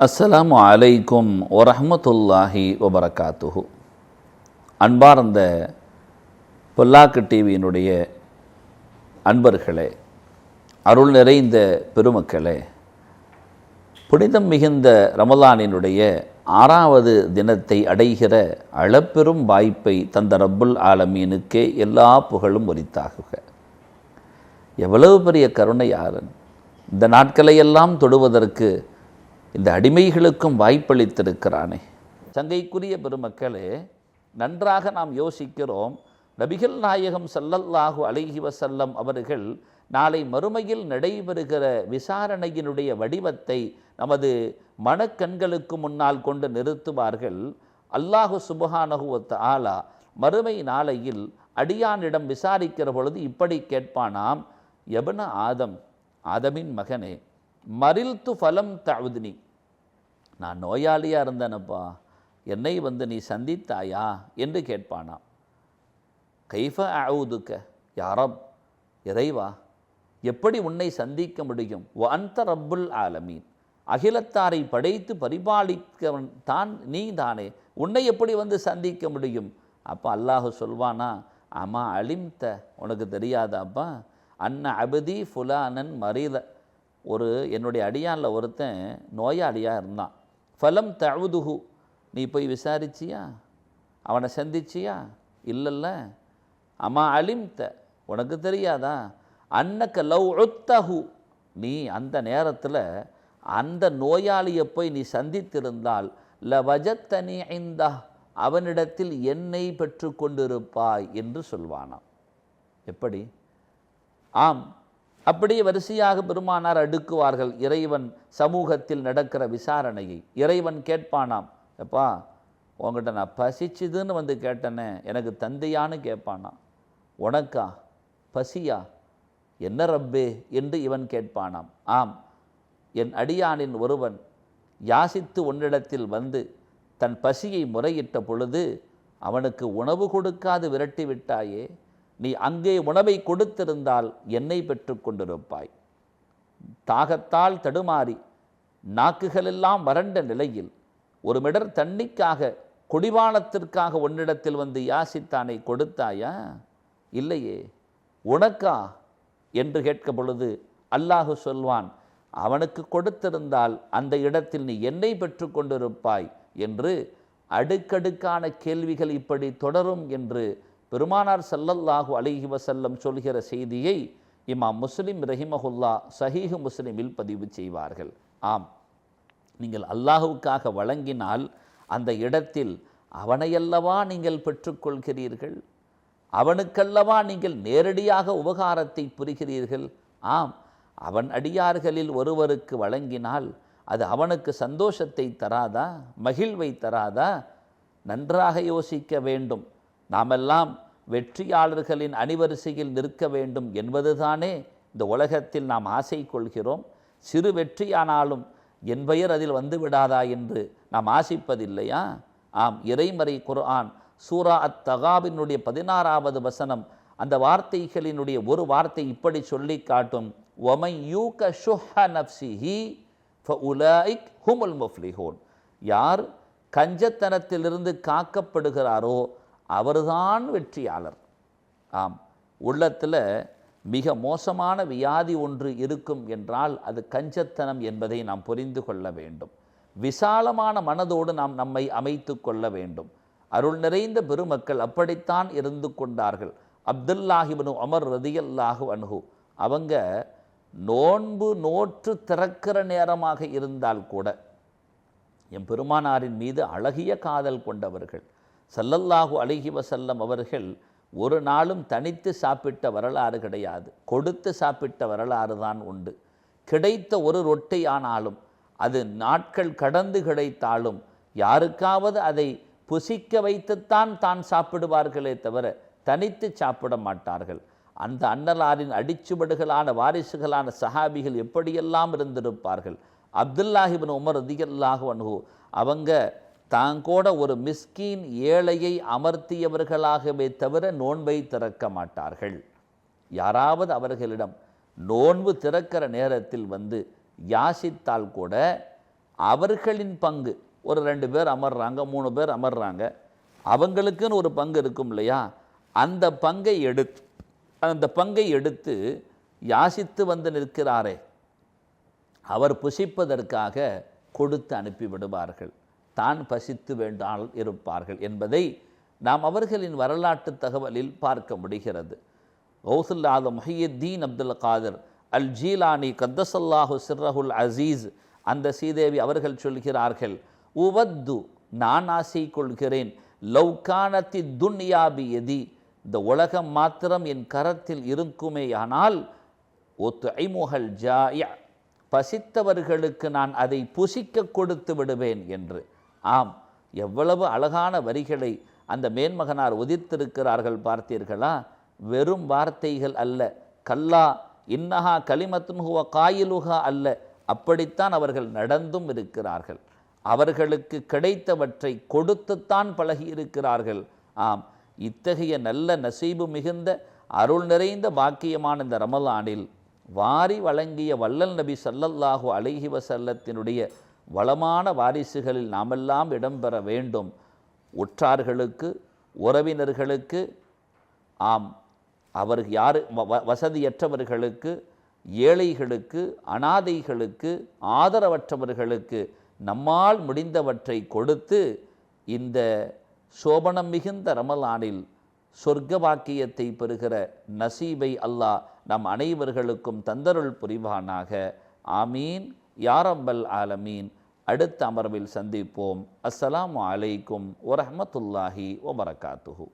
அஸ்ஸலாமு அலைக்கும் வரஹ்மத்துல்லாஹி வபரகாத்துஹு. அன்பார்ந்த பொல்லாக்கு டிவியினுடைய அன்பர்களே அருள் நிறைந்த பெருமக்களே புனிதம் மிகுந்த ரமலானினுடைய ஆறாவது தினத்தை அடைகிற அளப்பெரும் வாய்ப்பை தந்த ரப்புல் ஆலமீனுக்கே எல்லா புகழும் உரித்தாகுக எவ்வளவு பெரிய கருணை ஆரன் இந்த நாட்களையெல்லாம் தொடுவதற்கு இந்த அடிமைகளுக்கும் வாய்ப்பளித்திருக்கிறானே. சங்கைக்குரிய பெருமக்களே நன்றாக நாம் யோசிக்கிறோம். நபிகள் நாயகம் சல்லல்லாஹு அலைஹி வசல்லம் அவர்கள் நாளை மறுமையில் நடைபெறுகிற விசாரணையினுடைய வடிவத்தை நமது மனக்கண்களுக்கு முன்னால் கொண்டு நிறுத்துவார்கள். அல்லாஹு சுபஹானகுவத் ஆலா மறுமை நாளையில் அடியானிடம் விசாரிக்கிற பொழுது இப்படி கேட்பானாம் எபன ஆதம் ஆதமின் மகனே மறில்து ஃபலம் தவுதினி நான் நோயாளியாக இருந்தேனப்பா. என்னை வந்து நீ சந்தித்தாயா? என்று கேட்பானாம். கைஃப அவுதுக்க யாரப் இறைவா எப்படி உன்னை சந்திக்க முடியும்? அந்த ரப்புல் ஆலமீன். அகிலத்தாரை படைத்து பரிபாலிக்கவன் தான் நீ தானே. உன்னை எப்படி வந்து சந்திக்க முடியும்? அப்போ அல்லாஹ் சொல்வானா அம்மா அலிம்த? உனக்கு தெரியாதாப்பா அன்ன அபதி ஃபுலானன் மரீத. ஒரு என்னுடைய அடியானில் ஒருத்தன் நோயாளியாக இருந்தான். ஃபலம் தழுதுகு நீ போய் விசாரிச்சியா? அவனை சந்திச்சியா? இல்லைல்ல. அம்மா அலிம்த. உனக்கு தெரியாதா? அன்னக்க லவ் உத்தஹு. நீ அந்த நேரத்தில் அந்த நோயாளியை போய் நீ சந்தித்திருந்தால் ல வஜத்தனி ஐந்தா அவனிடத்தில் என்னை பெற்று கொண்டிருப்பாய் என்று சொல்வானாம். எப்படி? ஆம். அப்படியே வரிசையாக பெருமானார் அடுக்குவார்கள். இறைவன் சமூகத்தில் நடக்கிற விசாரணையை. இறைவன் கேட்பானாம் எப்பா உங்ககிட்ட நான் பசிச்சுதுன்னு வந்து கேட்டனே எனக்கு தந்தையான்னு கேட்பானாம். உனக்கா? பசியா? என்ன ரப்பே? என்று இவன் கேட்பானாம். ஆம் என் அடியானின் ஒருவன் யாசித்து உன்னிடத்தில் வந்து தன் பசியை முறையிட்ட பொழுது அவனுக்கு உணவு கொடுக்காது விரட்டி விட்டாயே நீ அங்கே உணவை கொடுத்திருந்தால் என்னை பெற்று கொண்டிருப்பாய். தாகத்தால் தடுமாறி நாக்குகளெல்லாம் வறண்ட நிலையில் ஒரு மிடர் தண்ணிக்காக குடிவானத்திற்காக உன்னிடத்தில் வந்து யாசித்தானை கொடுத்தாயா? இல்லையே. உனக்கா? என்று கேட்க பொழுது அல்லாஹு சொல்வான் அவனுக்கு கொடுத்திருந்தால் அந்த இடத்தில் நீ என்னை பெற்று கொண்டிருப்பாய் என்று அடுக்கடுக்கான கேள்விகள் இப்படி தொடரும் என்று பெருமானார் சல்லல்லாஹு அலைஹி வசல்லம் சொல்கிற செய்தியை இமாம் முஸ்லிம் ரஹிமஹுல்லா சஹீஹு முஸ்லிமில் பதிவு செய்வார்கள். ஆம். நீங்கள் அல்லாஹுவுக்காக வழங்கினால் அந்த இடத்தில் அவனையல்லவா நீங்கள் பெற்றுக்கொள்கிறீர்கள்? அவனுக்கல்லவா நீங்கள் நேரடியாக உபகாரத்தை புரிகிறீர்கள்? ஆம். அவன் அடியார்களில் ஒருவருக்கு வழங்கினால் அது அவனுக்கு சந்தோஷத்தை தராதா? மகிழ்வை தராதா? நன்றாக யோசிக்க வேண்டும். நாமெல்லாம் வெற்றியாளர்களின் அணிவரிசையில் நிற்க வேண்டும் என்பதுதானே இந்த உலகத்தில் நாம் ஆசை கொள்கிறோம். சிறு வெற்றியானாலும் என் பெயர் அதில் வந்து விடாதா என்று நாம் ஆசிப்பதில்லையா? ஆம் இறைமறை குர்ஆன் சூரா அத் தகாபினுடைய பதினாறாவது வசனம் அந்த வார்த்தைகளினுடைய ஒரு வார்த்தை இப்படி சொல்லி காட்டும். ஒமை யூக ஷுஹ நப்சிஹி ஃபஉலாயிக் ஹுமுல் முஃப்லிஹோன். யார் கஞ்சத்தனத்திலிருந்து காக்கப்படுகிறாரோ அவர்தான் வெற்றியாளர். ஆம் உள்ளத்தில் மிக மோசமான வியாதி ஒன்று இருக்கும் என்றால் அது கஞ்சத்தனம் என்பதை நாம் புரிந்து கொள்ள வேண்டும். விசாலமான மனதோடு நாம் நம்மை அமைத்து கொள்ள வேண்டும். அருள் நிறைந்த பெருமக்கள் அப்படித்தான் இருந்து கொண்டார்கள். அப்துல்லாஹிபனு அமர் ரதியல்லாஹு அன்ஹு. அவங்க நோன்பு நோற்று திறக்கிற நேரமாக இருந்தால் கூட என் பெருமானாரின் மீது அழகிய காதல் கொண்டவர்கள் சல்லல்லாஹு அலிஹி வசல்லம் அவர்கள் ஒரு நாளும் தனித்து சாப்பிட்ட வரலாறு கிடையாது. கொடுத்து சாப்பிட்ட வரலாறு தான் உண்டு. கிடைத்த ஒரு ரொட்டை ஆனாலும் அது நாட்கள் கடந்து கிடைத்தாலும் யாருக்காவது அதை புசிக்க வைத்துத்தான் தான் சாப்பிடுவார்களே தவிர தனித்து சாப்பிட மாட்டார்கள். அந்த அன்னலாரின் அடிச்சுவடுகளான வாரிசுகளான சஹாபிகள் எப்படியெல்லாம் இருந்திருப்பார்கள்? அப்துல்லாஹிபின் உமர் அதிகல்லாக அனுகு அவங்க தாங்கூட ஒரு மிஸ்கீன் ஏழையை அமர்த்தியவர்களாகவே தவிர நோன்பை திறக்க மாட்டார்கள். யாராவது அவர்களிடம் நோன்பு திறக்கிற நேரத்தில் வந்து யாசித்தால் கூட அவர்களின் பங்கு ஒரு ரெண்டு பேர் அமர்றாங்க மூணு பேர் அமர்றாங்க அவங்களுக்குன்னு ஒரு பங்கு இருக்கும் இல்லையா? அந்த பங்கை எடுத்து அந்த பங்கை எடுத்து யாசித்து வந்து நிற்கிறாரே அவர் புசிப்பதற்காக கொடுத்து அனுப்பி விடுவார்கள் தான் பசித்து வேண்டால் இருப்பார்கள் என்பதை நாம் அவர்களின் வரலாற்று தகவலில் பார்க்க முடிகிறது. கௌசுல்லாத முஹியுத்தீன் அப்துல் காதர் அல் ஜீலானி கத்தசல்லாஹு சிர்ரஹுல் அசீஸ் அந்த சீதேவி அவர்கள் சொல்கிறார்கள் உவத்து நான் ஆசை கொள்கிறேன். லவ்கானத்தி துன்யாபி எதி இந்த உலகம் மாத்திரம் என் கரத்தில் இருக்குமேயானால் ஒத்து ஐமுகல் ஜாயா. பசித்தவர்களுக்கு நான் அதை புசிக்க கொடுத்து விடுவேன் என்று. ஆம் எவ்வளவு அழகான வரிகளை அந்த மேன்மகனார் உதிர்த்திருக்கிறார்கள் பார்த்தீர்களா? வெறும் வார்த்தைகள் அல்ல. கல்லா இன்னஹா கலிமத்துன் காயிலுகா அல்ல. அப்படித்தான் அவர்கள் நடந்தும் இருக்கிறார்கள். அவர்களுக்கு கிடைத்தவற்றை கொடுத்துத்தான் பழகி இருக்கிறார்கள் ஆம் இத்தகைய நல்ல நசீபு மிகுந்த அருள் நிறைந்த பாக்கியமான இந்த ரமலானில் வாரி வழங்கிய வல்லல் நபி சல்லல்லாஹு அலைஹி வசல்லத்தினுடைய வளமான வாரிசுகளில் நாமெல்லாம் இடம்பெற வேண்டும். உற்றார்களுக்கு உறவினர்களுக்கு ஆம் அவர் யார் வ- வ- வசதியற்றவர்களுக்கு ஏழைகளுக்கு அனாதைகளுக்கு ஆதரவற்றவர்களுக்கு நம்மால் முடிந்தவற்றை கொடுத்து இந்த சோபனம் மிகுந்த ரமலானில் சொர்க்க வாக்கியத்தை பெறுகிற நசீபை அல்லாஹ் நம் அனைவர்களுக்கும் தந்தருள் புரிவானாக. ஆமீன். யாரம்பல் ஆலமீன். அடுத்த அமர்வில் சந்திப்போம். அஸ்ஸலாமு அலைக்கும் வரமத்துல்லாஹி ஒபரகாத்துஹூ